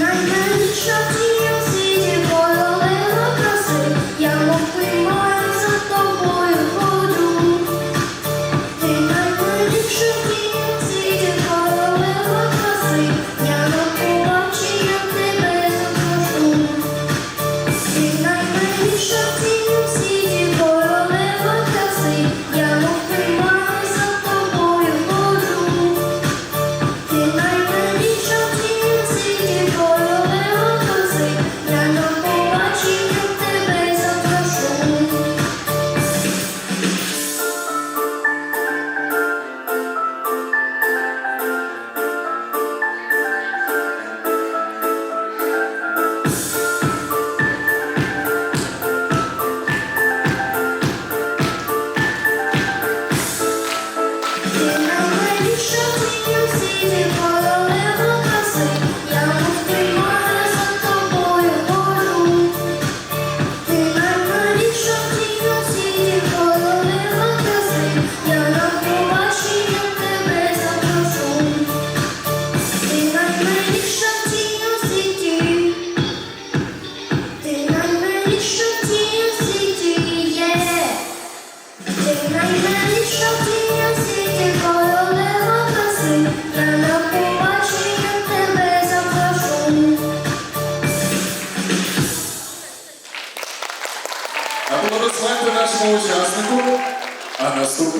my hands Аплодисменти нашому учаснику. А наступний.